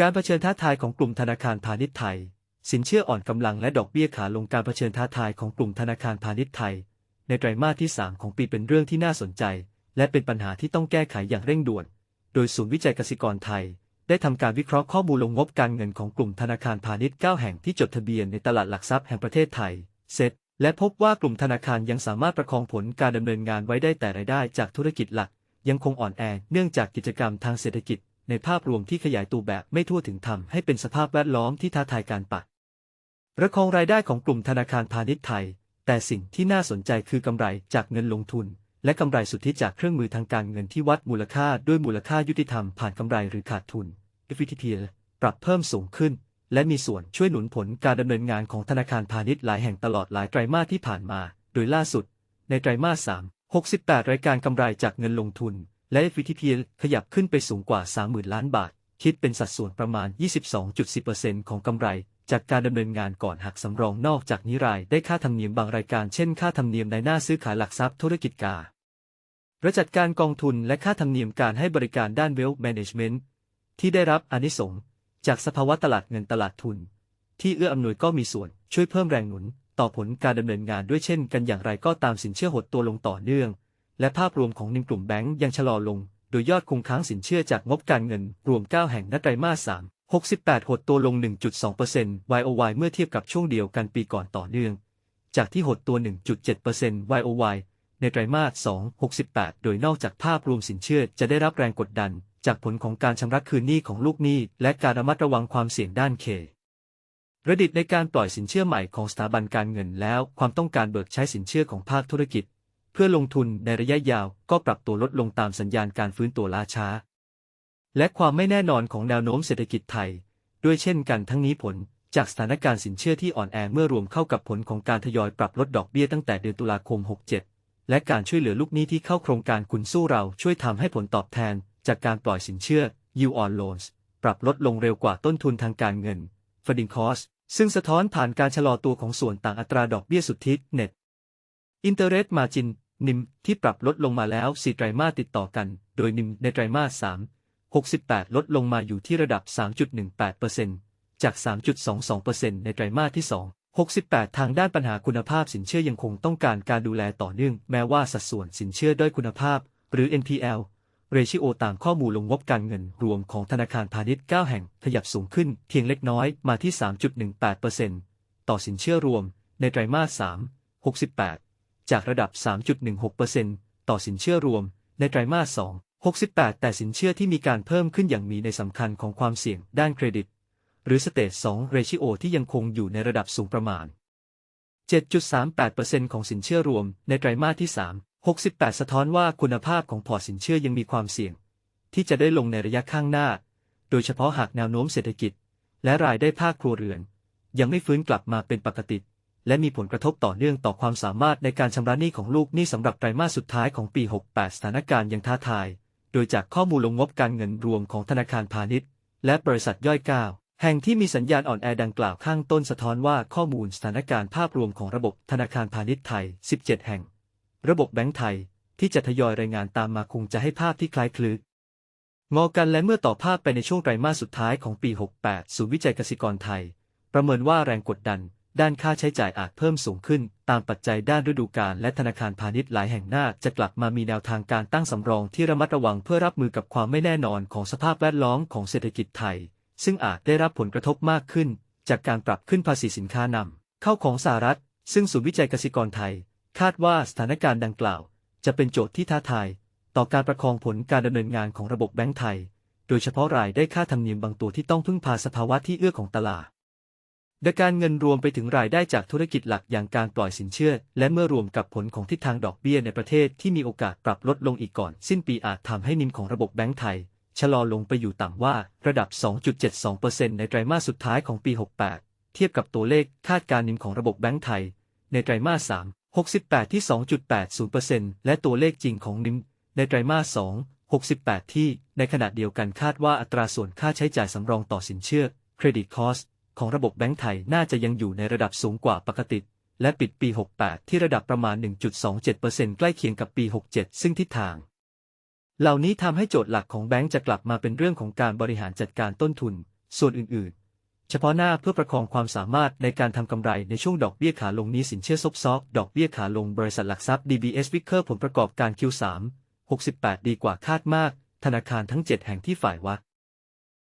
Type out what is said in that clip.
การเผชิญท้าทายของกลุ่มธนาคารพาณิชย์ไทย สินเชื่ออ่อนกำลังและดอกเบี้ยขาลงการเผชิญท้าทายของกลุ่มธนาคารพาณิชย์ไทย ในไตรมาสที่ 3 ของปีเป็นเรื่องที่น่าสนใจ และเป็นปัญหาที่ต้องแก้ไขอย่างเร่งด่วน โดยศูนย์วิจัยกสิกรไทย ได้ทำการวิเคราะห์ข้อมูลลงงบการเงินของกลุ่มธนาคารพาณิชย์ 9 แห่งที่จดทะเบียนในตลาดหลักทรัพย์แห่งประเทศไทยเซ็ตและพบว่ากลุ่มธนาคารยังสามารถประคองผลการดำเนินงานไว้ได้แต่รายได้จากธุรกิจหลัก ยังคงอ่อนแอเนื่องจากกิจกรรมทางเศรษฐกิจ ในภาพรวมที่ขยายตัวแบบไม่ทั่วถึงทำให้เป็นสภาพแวดล้อมที่ท้าทายการปักระคองรายได้ของกลุ่มธนาคารพาณิชย์ไทย แต่สิ่งที่น่าสนใจคือกำไรจากเงินลงทุน และกำไรสุทธิจากเครื่องมือทางการเงินที่วัดมูลค่าด้วยมูลค่ายุติธรรมผ่านกำไรหรือขาดทุน FTT ปรับเพิ่มสูงขึ้น และมีส่วนช่วยหนุนผลการดำเนินงานของธนาคารพาณิชย์หลายแห่งตลอดหลายไตรมาสที่ผ่านมา โดยล่าสุด ในไตรมาส 3 68 รายการกำไรจากเงินลงทุน และ FTT ขยับขึ้นไปสูงกว่า 30,000 ล้านบาท คิดเป็นสัดส่วนประมาณ 22.10%ของกำไร จากการดำเนินงานก่อนหักสำรองนอกจากนี้รายได้ค่าธรรมเนียมบางรายการเช่นค่าธรรมเนียมในหน้าซื้อขายหลักทรัพย์ธุรกิจการระจัดการกองทุนและค่าธรรมเนียมการให้บริการด้าน Wealth Management ที่ได้รับอนิสงจากสภาวะตลาดเงินตลาดทุน ที่เอื้ออำนวยก็มีส่วนช่วยเพิ่มแรงหนุน ต่อผลการดำเนินงานด้วยเช่นกันอย่างไรก็ตามสินเชื่อหดตัวลงต่อเนื่อง และภาพรวมของนิมกลุ่มแบงก์ยังชะลอลง โดยยอดคงค้างสินเชื่อจากงบการเงินรวม 9 แห่งณไตรมาส 3 68 หดตัวลง 1.2% YOY เมื่อเทียบกับช่วงเดียวกันปีก่อนต่อเนื่อง จากที่หดตัว 1.7% YOY ในไตรมาส 2 68 โดยนอกจากภาพรวมสินเชื่อจะได้รับแรงกดดัน จากผลของการชำระคืนหนี้ของลูกหนี้ และการระมัดระวังความเสี่ยงด้านเคระดิตในการปล่อยสินเชื่อใหม่ของสถาบันการเงินแล้ว ความต้องการเบิกใช้สินเชื่อของภาคธุรกิจ เพื่อลงทุนในระยะยาวก็ปรับตัวลดลงตามสัญญาณการฟื้นตัวล่าช้า และความไม่แน่นอนของแนวโน้มเศรษฐกิจไทย ด้วยเช่นกันทั้งนี้ผลจากสถานการณ์สินเชื่อที่อ่อนแอเมื่อรวมเข้ากับผลของการทยอยปรับลดดอกเบี้ยตั้งแต่เดือนตุลาคม 67 และการช่วยเหลือลูกหนี้ที่เข้าโครงการคุณสู้เราช่วยทำให้ผลตอบแทน จากการปล่อยสินเชื่อ yield on loans ปรับลดลงเร็วกว่าต้นทุนทางการเงิน funding cost ซึ่งสะท้อนผ่านการชะลอตัวของส่วนต่างอัตราดอกเบี้ยสุทธิ net interest margin นิมที่ปรับลดลงมาแล้ว 4 ไตรมาสติดต่อกัน โดยนิมในไตรมาส 3 68 ลดลงมาอยู่ที่ระดับ 3.18%จาก 3.22%ในไตรมาสที่ 2 68 ทางด้านปัญหาคุณภาพสินเชื่อยังคงต้องการการดูแลต่อเนื่อง แม้ว่าสัดส่วนสินเชื่อด้อยคุณภาพ หรือ NPL เรชิโอตามข้อมูลลงงบการเงินรวมของธนาคารพาณิชย์ 9 แห่งขยับสูงขึ้นเพียงเล็กน้อยมาที่ 3.18%ต่อสินเชื่อรวม ในไตรมาส 3 68 จากระดับ 3.16%ต่อสินเชื่อรวม ในไตรมาส 2 68 แต่สินเชื่อที่มีการเพิ่มขึ้นอย่างมีในสำคัญของความเสี่ยงด้านเครดิต หรือสเตจ2 ratio ที่ยังคงอยู่ในระดับสูงประมาณ 7.38%ของสินเชื่อรวม ในไตรมาสที่ 3 68 สะท้อนว่าคุณภาพของพอร์ตสินเชื่อยังมีความเสี่ยง ที่จะได้ลงในระยะข้างหน้า โดยเฉพาะหากแนวโน้มเศรษฐกิจ และรายได้ภาคครัวเรือน ยังไม่ฟื้นกลับมาเป็นปกติ และมีผลกระทบต่อเนื่องต่อความสามารถในการชำระหนี้ของลูกหนี้สำหรับไตรมาสสุดท้ายของปี 68 สถานการณ์ยังท้าทาย โดยจากข้อมูลลงงบการเงินรวมของธนาคารพาณิชย์ และบริษัทย่อยก้าแห่งที่มีสัญญาณอ่อนแอดังกล่าวข้างต้นสะท้อนว่าข้อมูลสถานการณ์ภาพรวมของระบบธนาคารพาณิชย์ไทย 17 แห่ง ระบบแบงก์ไทย ที่จะทยอยรายงานตามมาคงจะให้ภาพที่คล้ายคลึกงอกันและเมื่อต่อภาพไปในช่วงไตรมาสสุดท้ายของปี 68 ศูนย์วิจัยกสิกรไทย ประเมินว่าแรงกดดัน ด้านค่าใช้จ่ายอาจเพิ่มสูงขึ้น ตามปัจจัยด้านฤดูกาลและธนาคารพาณิชย์หลายแห่งหน้าจะกลับมามีแนวทางการตั้งสำรองที่ระมัดระวังเพื่อรับมือกับความไม่แน่นอนของสภาพแวดล้อมของเศรษฐกิจไทย ซึ่งอาจได้รับผลกระทบมากขึ้น จากการปรับขึ้นภาษีสินค้านำเข้าของสหรัฐ ซึ่งศูนย์วิจัยกสิกรไทย คาดว่าสถานการณ์ดังกล่าว จะเป็นโจทย์ที่ท้าทายต่อการประคองผลการดำเนินงานของระบบแบงก์ไทย โดยเฉพาะรายได้ค่าธรรมเนียมบางตัวที่ต้องพึ่งพาสภาวะที่เอื้อของตลาด ดการเงินรวมไปถึงรายได้จากธุรกิจหลักอย่างการปล่อยสินเชื่อ และเมื่อรวมกับผลของทิศทางดอกเบี้ยในประเทศที่มีโอกาสปรับลดลงอีกก่อน สิ้นปีอาจทำให้นิมของระบบแบงก์ไทย ชะลอลงไปอยู่ต่ำว่าระดับ 2.72%ในไตรมาสสุดท้ายของปี 68 เทียบกับตัวเลขคาดการนิมของระบบแบงก์ไทย ในไตรมาส 3 68 ที่ 2.80%และตัวเลขจริงของนิมในไตรมาส 2 68 ที่ ในขณะเดียวกันคาดว่าอัตราส่วนค่าใช้จ่ายสำรองต่อสินเชื่อ Credit Cost ของระบบแบงก์ไทยน่าจะยังอยู่ในระดับสูงกว่าปกติ และปิดปี 68 ที่ระดับประมาณ 1.27%ใกล้เคียงกับปี 67 ซึ่งทิศทาง เหล่านี้ทำให้โจทย์หลักของแบงก์จะกลับมาเป็นเรื่องของการบริหารจัดการต้นทุน ส่วนอื่น ๆ เฉพาะหน้าเพื่อประคองความสามารถในการทำกำไรในช่วงดอกเบี้ยขาลงนี้สินเชื่อซบซอกดอกเบี้ยขาลงบริษัทหลักทรัพย์ DBS Vicker ผลประกอบการ Q3 68 ดีกว่าคาดมาก ธนาคารทั้ง 7 แห่งที่ฝ่ายว่า